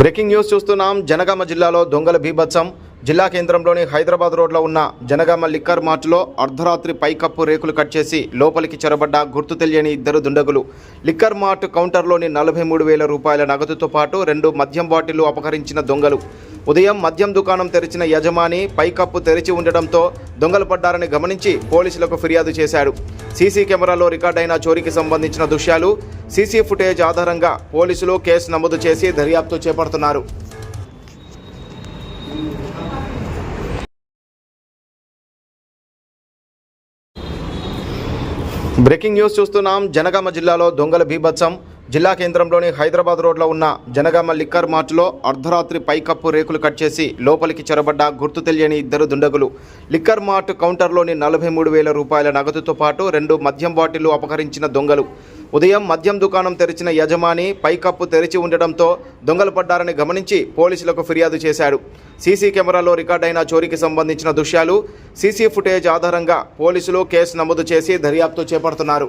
Breaking news చూస్తున్నాం. జనగామ జిల్లాలో దొంగల బీభత్సం. జిల్లా కేంద్రంలోని హైదరాబాద్ రోడ్లో ఉన్న జనగామ లిక్కర్ మార్ట్లో అర్ధరాత్రి పైకప్పు రేకులు కట్ చేసి లోపలికి చొరబడ్డ గుర్తు తెలియని ఇద్దరు దుండగులు. లిక్కర్ మార్ట్ కౌంటర్లోని నలభై మూడు వేల రూపాయల నగదుతో పాటు రెండు మద్యం బాటిళ్ళు అపహరించిన దొంగలు. ఉదయం మద్యం దుకాణం తెరిచిన యజమాని పైకప్పు తెరిచి ఉండడంతో దొంగలు పడ్డారని గమనించి పోలీసులకు ఫిర్యాదు చేశాడు. సీసీ కెమెరాలో రికార్డైన చోరీకి సంబంధించిన దృశ్యాలు సీసీ ఫుటేజ్ ఆధారంగా పోలీసులు కేసు నమోదు చేసి దర్యాప్తు చేపడుతున్నారు. బ్రేకింగ్ న్యూస్ చూస్తున్నాం. జనగామ జిల్లాలో దొంగల బీభత్సం. జిల్లా కేంద్రంలోని హైదరాబాద్ రోడ్లో ఉన్న జనగామ లిక్కర్ మార్ట్లో అర్ధరాత్రి పైకప్పు రేకులు కట్ చేసి లోపలికి చొరబడ్డ గుర్తు తెలియని ఇద్దరు దుండగులు. లిక్కర్ మార్ట్ కౌంటర్లోని నలభై మూడు వేల రూపాయల నగదుతో పాటు రెండు మద్యం బాటిళ్ళు అపహరించిన దొంగలు. ఉదయం మద్యం దుకాణం తెరిచిన యజమాని పైకప్పు తెరిచి ఉండడంతో దొంగలు పడ్డారని గమనించి పోలీసులకు ఫిర్యాదు చేశాడు. సీసీ కెమెరాలో రికార్డైన చోరీకి సంబంధించిన దృశ్యాలు సీసీ ఫుటేజ్ ఆధారంగా పోలీసులు కేసు నమోదు చేసి దర్యాప్తు చేపడుతున్నారు.